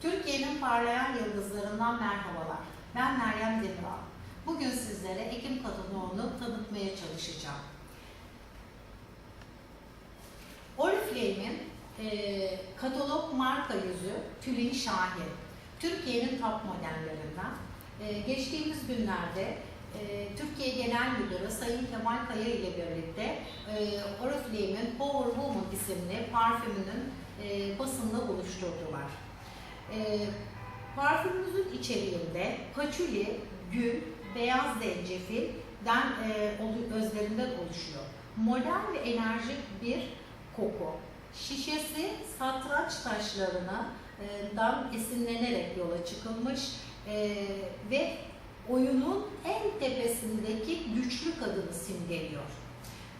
Türkiye'nin parlayan yıldızlarından merhabalar. Ben Meryem Demiral. Bugün sizlere Ekim Kadınoğlu'nu tanıtmaya çalışacağım. Oriflame'in e, katalog marka yüzü Tülin Şahin. Türkiye'nin top modellerinden. E, geçtiğimiz günlerde e, Türkiye Genel Müdürü Sayın Kemal Kaya ile birlikte e, Oriflame'in Power Woman isimli parfümünün e, basında buluşturdular. E, parfümümüzün içeriğinde paçuli, gül, beyaz zencefilden e, olu- özlerinden oluşuyor. Modern ve enerjik bir koku. Şişesi satranç taşlarından esinlenerek yola çıkılmış e, ve oyunun en tepesindeki güçlü kadını simgeliyor.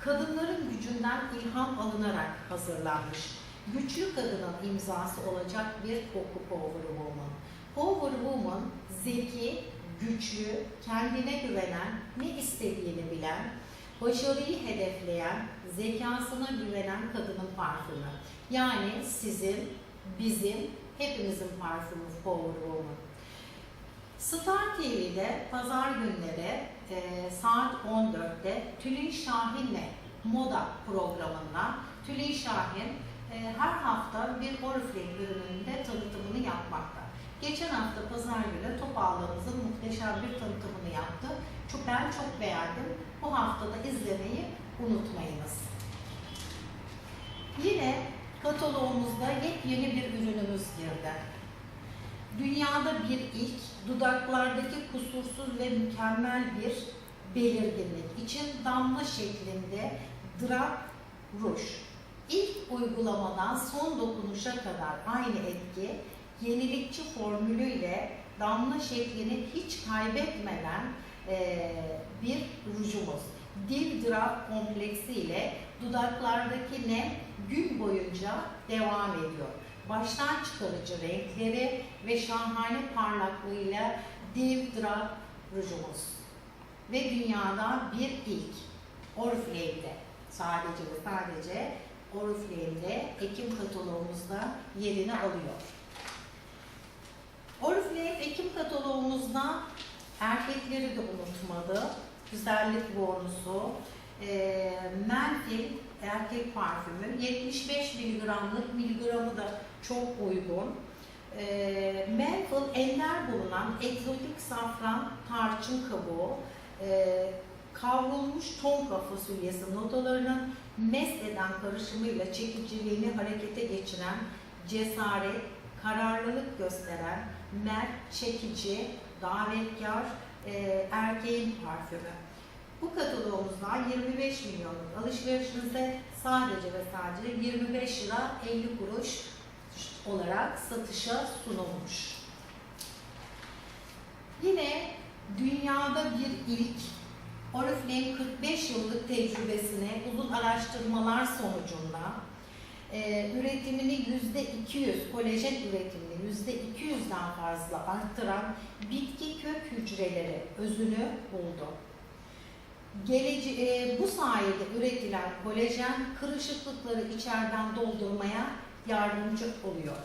Kadınların gücünden ilham alınarak hazırlanmış. Güçlü kadının imzası olacak bir koku Power Woman. Power Woman zeki, güçlü, kendine güvenen, ne istediğini bilen, başarıyı hedefleyen, zekasına güvenen kadının parfümü. Yani sizin, bizim, hepimizin parfümü Power Woman. Star TV'de pazar günleri e, saat 14'te Tülin Şahin'le moda programında Tülin Şahin her hafta bir Oriflame ürününün de tanıtımını yapmakta. Geçen hafta pazar günü Topağlarımızın muhteşem bir tanıtımını yaptı. Çok, ben çok beğendim. Bu hafta da izlemeyi unutmayınız. Yine kataloğumuzda yepyeni bir ürünümüz girdi. Dünyada bir ilk, dudaklardaki kusursuz ve mükemmel bir belirginlik için damla şeklinde drap ruj. Uygulamadan son dokunuşa kadar aynı etki, yenilikçi formülüyle damla şeklini hiç kaybetmeden eee, bir rujumuz. Dil drap kompleksi ile dudaklardaki nem gün boyunca devam ediyor. Baştan çıkarıcı renkleri ve şahane parlaklığıyla Div Drap rujumuz. Ve dünyada bir ilk Oriflame'de sadece ve sadece Oriflame'de Ekim kataloğumuzda yerini alıyor. Oriflame Ekim kataloğumuzda erkekleri de unutmadı. Güzellik bonusu, e, menfil erkek parfümü 75 miligramlık miligramı da çok uygun. E, menfil ender bulunan egzotik safran tarçın kabuğu, e, kavrulmuş tonka fasulyesi notalarının mest karışımıyla çekiciliğini harekete geçiren cesaret, kararlılık gösteren, mert, çekici, davetkar e, erkeğin parfümü. Bu kataloğumuzdan 25 milyonluk alışverişinize sadece ve sadece 25 lira 50 kuruş olarak satışa sunulmuş. Yine dünyada bir ilk Oriflame 45 yıllık tecrübesine uzun araştırmalar sonucunda e, üretimini yüzde 200, kolajen üretimini yüzde 200'den fazla arttıran bitki kök hücreleri özünü buldu. Gelece e, bu sayede üretilen kolajen kırışıklıkları içeriden doldurmaya yardımcı oluyor.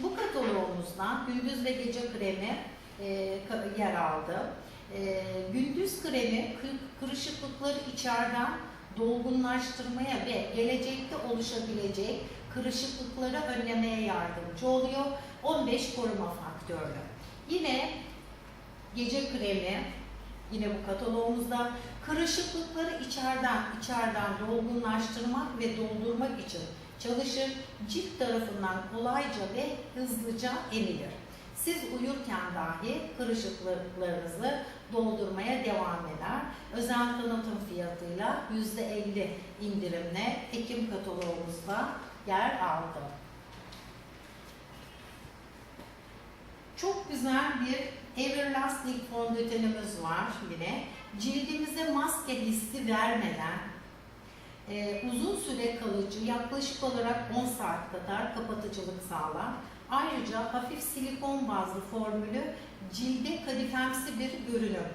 Bu kataloğumuzda gündüz ve gece kremi e, yer aldı. E, gündüz kremi kı- kırışıklıkları içeriden dolgunlaştırmaya ve gelecekte oluşabilecek kırışıklıkları önlemeye yardımcı oluyor. 15 koruma faktörlü. Yine gece kremi yine bu kataloğumuzda kırışıklıkları içeriden içeriden dolgunlaştırmak ve doldurmak için çalışır. Cilt tarafından kolayca ve hızlıca emilir. Siz uyurken dahi kırışıklıklarınızı doldurmaya devam eder. Özel tanıtım fiyatıyla %50 indirimle Ekim kataloğumuzda yer aldı. Çok güzel bir Everlasting fondötenimiz var yine. Cildimize maske hissi vermeden e, uzun süre kalıcı yaklaşık olarak 10 saat kadar kapatıcılık sağlar. Ayrıca hafif silikon bazlı formülü cilde kadifemsi bir görünüm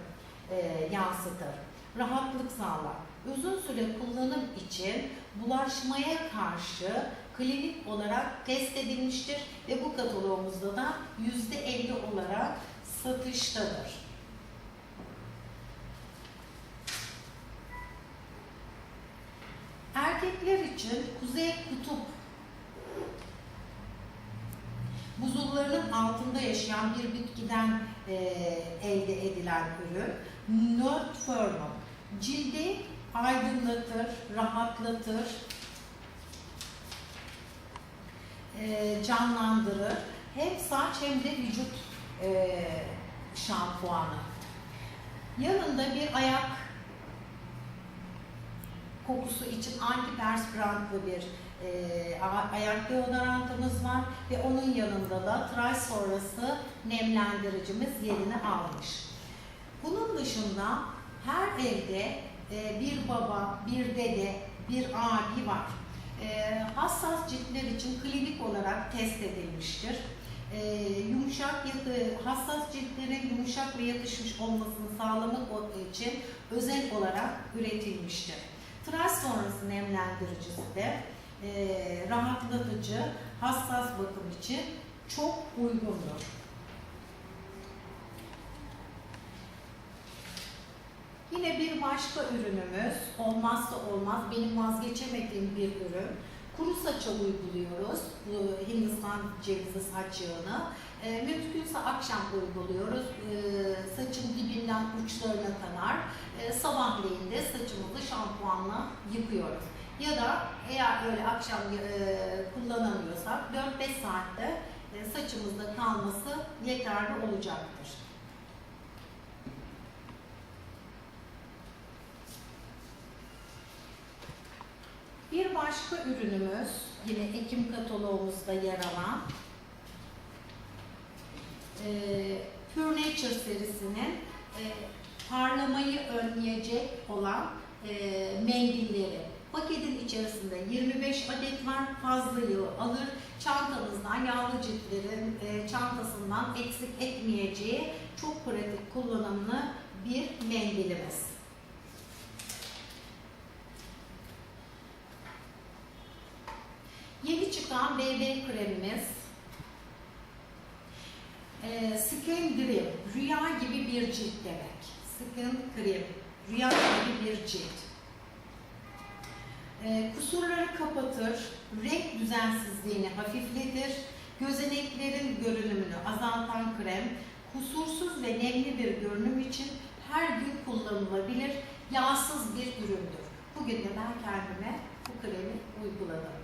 e, yansıtır. Rahatlık sağlar. Uzun süre kullanım için bulaşmaya karşı klinik olarak test edilmiştir ve bu kataloğumuzda da %50 olarak satıştadır. Erkekler için kuzey kutup buzullarının altında yaşayan bir bitkiden e, elde edilen ürün Nordförmum. Cildi aydınlatır, rahatlatır, e, canlandırır. Hem saç hem de vücut e, şampuanı. Yanında bir ayak kokusu için antiperspirantlı bir ayak deodorantımız var ve onun yanında da tıraş sonrası nemlendiricimiz yerini almış. Bunun dışında her evde e, bir baba, bir dede, bir abi var. E, hassas ciltler için klinik olarak test edilmiştir. E, yumuşak yatı, hassas ciltlerin yumuşak ve yatışmış olmasını sağlamak için özel olarak üretilmiştir. Tıraş sonrası nemlendiricisi de e, rahatlatıcı, hassas bakım için çok uygundur. Yine bir başka ürünümüz, olmazsa olmaz, benim vazgeçemediğim bir ürün. Kuru saça uyguluyoruz, Hindistan cevizi saç yağını. E, mümkünse akşam uyguluyoruz, e, saçın dibinden uçlarına kadar. E, sabahleyin de saçımızı şampuanla yıkıyoruz. Ya da eğer öyle akşam e, kullanamıyorsak 4-5 saatte e, saçımızda kalması yeterli olacaktır. Bir başka ürünümüz yine Ekim kataloğumuzda yer alan e, Pure Nature serisinin e, parlamayı önleyecek olan e, mendilleri. Paketin içerisinde 25 adet var, fazlayı alır. Çantanızdan yağlı ciltlerin e, çantasından eksik etmeyeceği çok pratik kullanımlı bir mendilimiz. Yeni çıkan BB kremimiz e, Skin Dream, rüya gibi bir cilt demek. Skin Cream, rüya gibi bir cilt. E, kusurları kapatır, renk düzensizliğini hafifletir, gözeneklerin görünümünü azaltan krem, kusursuz ve nemli bir görünüm için her gün kullanılabilir, yağsız bir üründür. Bugün de ben kendime bu kremi uyguladım.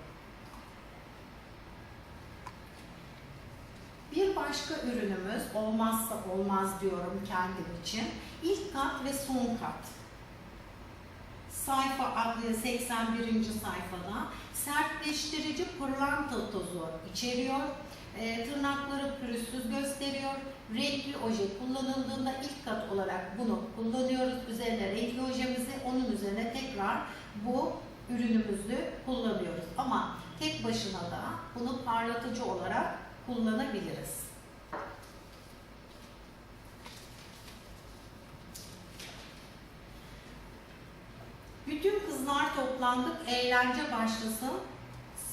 Bir başka ürünümüz olmazsa olmaz diyorum kendim için. İlk kat ve son kat. Sayfa 81. sayfada sertleştirici pırlanta tozu içeriyor. E, tırnakları pürüzsüz gösteriyor. Renkli oje kullanıldığında ilk kat olarak bunu kullanıyoruz. Üzerine renkli ojemizi, onun üzerine tekrar bu ürünümüzü kullanıyoruz. Ama tek başına da bunu parlatıcı olarak kullanabiliriz. Bütün kızlar toplandık, eğlence başlasın.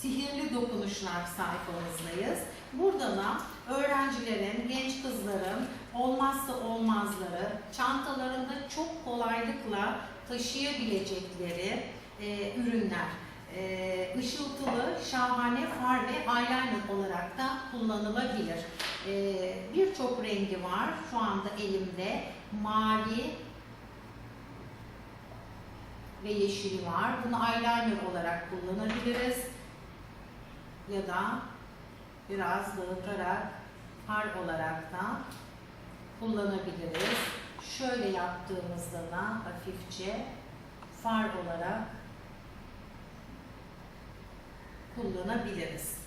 Sihirli dokunuşlar sayfamızdayız. Burada da öğrencilerin, genç kızların olmazsa olmazları, çantalarında çok kolaylıkla taşıyabilecekleri e, ürünler e, ışıltılı, şahane far ve eyeliner olarak da kullanılabilir. E, Birçok rengi var. Şu anda elimde mavi ve yeşili var. Bunu eyeliner olarak kullanabiliriz. Ya da biraz dağıtarak far olarak da kullanabiliriz. Şöyle yaptığımızda da hafifçe far olarak kullanabiliriz.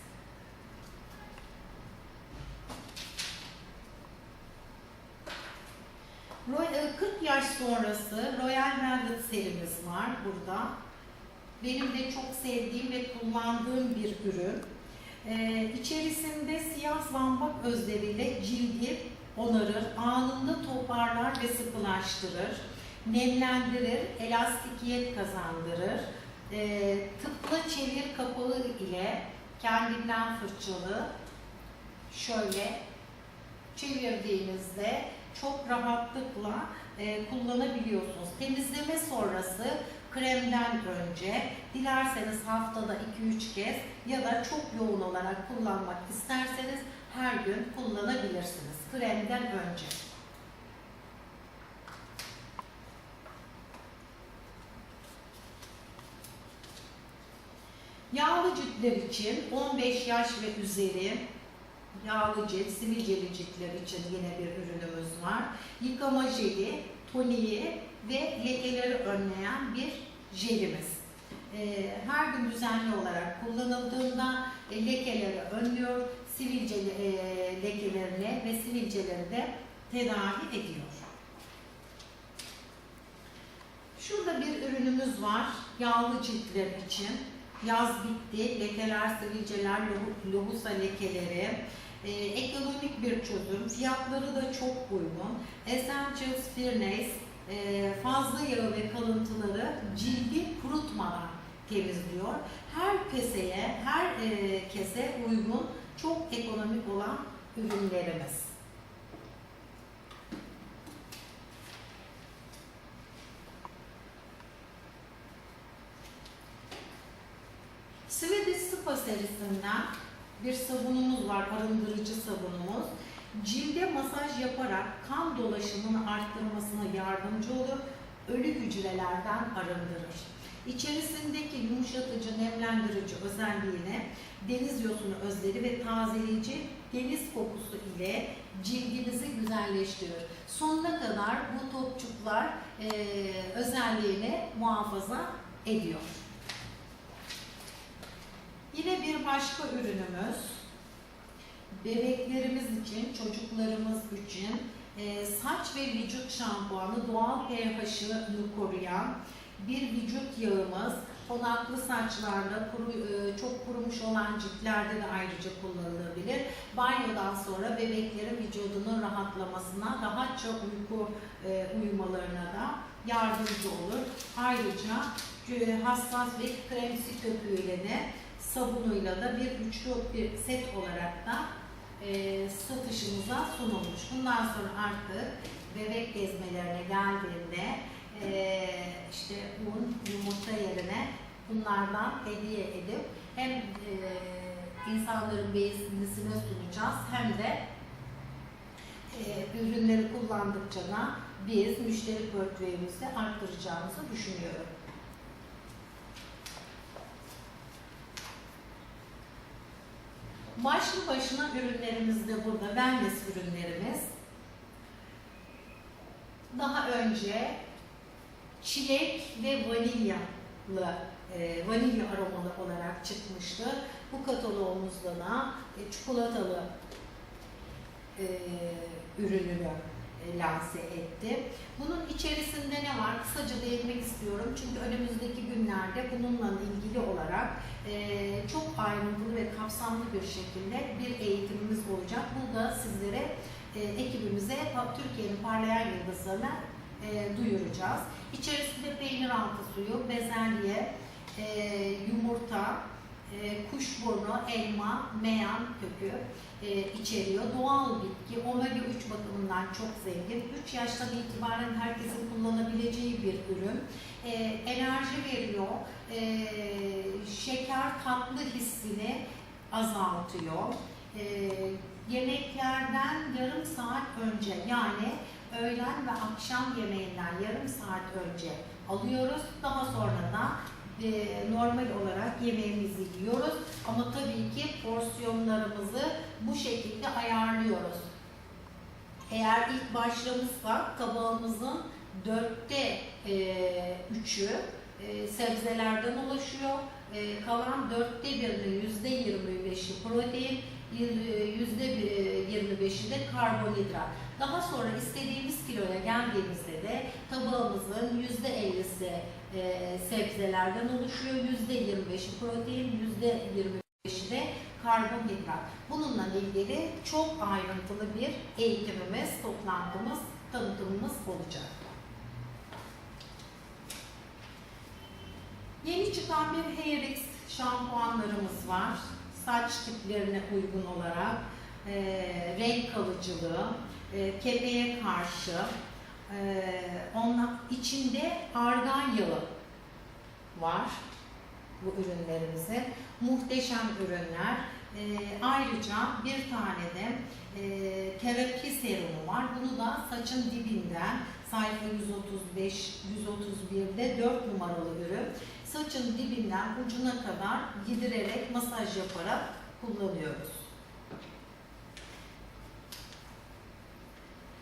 Roy- e, 40 yaş sonrası Royal Velvet serimiz var burada. Benim de çok sevdiğim ve kullandığım bir ürün. Ee, içerisinde siyah zambak özleriyle cildi onarır, anında toparlar ve sıkılaştırır, nemlendirir, elastikiyet kazandırır. Ee, tıpla çevir kapağı ile kendinden fırçalı. Şöyle çevirdiğinizde çok rahatlıkla e, kullanabiliyorsunuz. Temizleme sonrası kremden önce dilerseniz haftada 2-3 kez ya da çok yoğun olarak kullanmak isterseniz her gün kullanabilirsiniz. Kremden önce. Yağlı ciltler için 15 yaş ve üzeri yağlı cilt, sivilceli ciltler için yine bir ürünümüz var. Yıkama jeli, toniği ve lekeleri önleyen bir jelimiz. Ee, Her gün düzenli olarak kullanıldığında e, lekeleri önlüyor, sivilce e, lekelerini ve sivilceleri de tedavi ediyor. Şurada bir ürünümüz var yağlı ciltler için. Yaz bitti, lekeler, sivilceler, lohu- lohusa lekeleri. Ee, ekonomik bir çözüm, fiyatları da çok uygun. Essentials Fairness e, fazla yağı ve kalıntıları cildi kurutmadan temizliyor. Her keseye, her e, kese uygun, çok ekonomik olan ürünlerimiz. Swedish Spa serisinden bir sabunumuz var, arındırıcı sabunumuz. Cilde masaj yaparak kan dolaşımını arttırmasına yardımcı olur, ölü hücrelerden arındırır. İçerisindeki yumuşatıcı, nemlendirici özelliğine deniz yosunu özleri ve tazeleyici deniz kokusu ile cildinizi güzelleştirir. Sonuna kadar bu topçuklar eee özelliğini muhafaza ediyor. Yine bir başka ürünümüz bebeklerimiz için, çocuklarımız için e, saç ve vücut şampuanı doğal pH'ını koruyan bir vücut yağımız. Konaklı saçlarda, kuru, e, çok kurumuş olan ciltlerde de ayrıca kullanılabilir. Banyodan sonra bebeklerin vücudunun rahatlamasına, rahatça uyku e, uyumalarına da yardımcı olur. Ayrıca e, hassas ve kremsi köpüğüyle de sabunuyla da bir üçlü bir set olarak da e, satışımıza sunulmuş. Bundan sonra artık bebek gezmelerine geldiğinde e, işte un, yumurta yerine bunlardan hediye edip hem e, insanların beğenisine sunacağız hem de e, ürünleri kullandıkça da biz müşteri portföyümüzü arttıracağımızı düşünüyorum. Başlı başına ürünlerimiz de burada. Wellness ürünlerimiz. Daha önce çilek ve vanilyalı, e, vanilya aromalı olarak çıkmıştı. Bu kataloğumuzda da e, çikolatalı e, ürününü e, lanse etti. Bunun içerisinde ne var? Kısaca değinmek istiyorum. Çünkü önümüzdeki günlerde bununla ilgili olarak e, çok ayrıntılı ve kapsamlı bir şekilde bir eğitimimiz olacak. Bu da sizlere, e, ekibimize Türkiye'nin parlayan yıldızlarına e, duyuracağız. İçerisinde peynir altı suyu, bezelye, e, yumurta, e, kuşburnu, elma, meyan kökü e, içeriyor. Doğal bitki, omega 3 bakımından çok zengin. 3 yaştan itibaren herkesin kullanabileceği bir ürün. E, enerji veriyor, e, şeker tatlı hissini azaltıyor. E, yemeklerden yarım saat önce yani öğlen ve akşam yemeğinden yarım saat önce alıyoruz. Daha sonra da e, normal olarak yemeğimizi yiyoruz. Ama tabii ki porsiyonlarımızı bu şekilde ayarlıyoruz. Eğer ilk başlamışsak tabağımızın dörtte e, üçü e, sebzelerden oluşuyor. E, kalan dörtte birinin yüzde yirmi beşi protein, yüzde yirmi beşi de karbonhidrat. Daha sonra istediğimiz kiloya geldiğimizde de tabağımızın yüzde ellisi e, sebzelerden oluşuyor. Yüzde yirmi beşi protein, yüzde yirmi beşi de karbonhidrat. Bununla ilgili çok ayrıntılı bir eğitimimiz, toplantımız, tanıtımımız olacak. Yeni çıkan bir Hairix şampuanlarımız var. saç tiplerine uygun olarak e, renk kalıcılığı, e, kepeğe karşı, e, onunla içinde argan yağı var bu ürünlerimizin. Muhteşem ürünler. E, ayrıca bir tane de e, terapi serumu var. Bunu da saçın dibinden sayfa 135 131'de 4 numaralı ürün. Saçın dibinden ucuna kadar gidirerek masaj yaparak kullanıyoruz.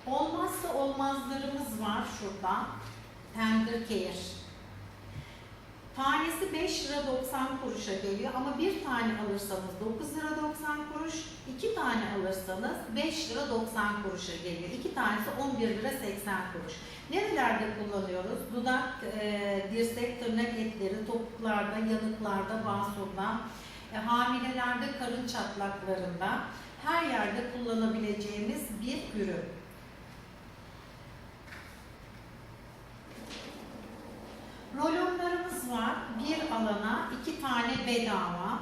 Olmazsa olmazlarımız var şurada. Tender Care. Tanesi 5 lira 90 kuruşa geliyor ama bir tane alırsanız 9 lira 90 kuruş, iki tane alırsanız 5 lira 90 kuruşa geliyor. İki tanesi 11 lira 80 kuruş. Nerelerde kullanıyoruz? Dudak, e, dirsek, tırnak etleri, topuklarda, yanıklarda, basurda, e, hamilelerde, karın çatlaklarında her yerde kullanabileceğimiz bir ürün. Rolonlarımız var. Bir alana iki tane bedava.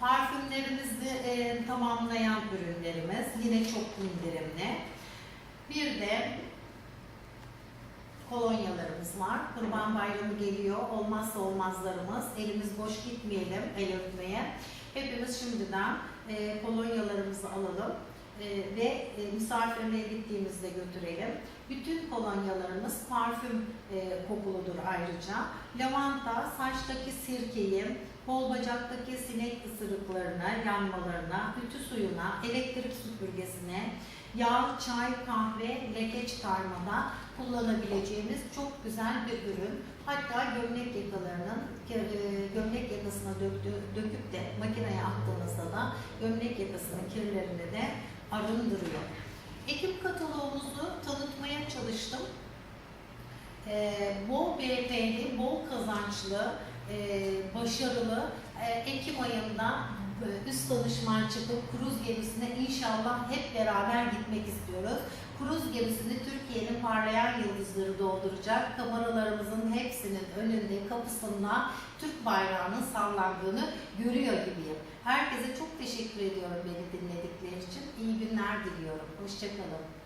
Parfümlerimizi e, tamamlayan ürünlerimiz. Yine çok indirimli. Bir de kolonyalarımız var. Kurban Bayramı geliyor. Olmazsa olmazlarımız. Elimiz boş gitmeyelim el öpmeye. Hepimiz şimdiden e, kolonyalarımızı alalım ve e, misafirliğe gittiğimizde götürelim. Bütün kolonyalarımız parfüm e, kokuludur ayrıca. Lavanta saçtaki sirkeyi, kol bacaktaki sinek ısırıklarına, yanmalarına, ütü suyuna, elektrik süpürgesine, yağ, çay, kahve, leke çıkarmada kullanabileceğimiz çok güzel bir ürün. Hatta gömlek yakalarının e, gömlek yakasına döktü, döküp de makineye attığınızda da gömlek yakasının kirlerini de arındırıyor. Ekip kataloğumuzu tanıtmaya çalıştım. Ee, bol BP'li, bol kazançlı, e, başarılı e, Ekim ayında e, üst danışman çıkıp kruz gemisine inşallah hep beraber gitmek istiyoruz. Kruz gemisini Türkiye'nin parlayan yıldızları dolduracak. Kameralarımızın hepsinin önünde kapısında Türk bayrağının sallandığını görüyor gibiyim. Herkese çok teşekkür ediyorum beni dinledikleri için. İyi günler diliyorum. Hoşçakalın.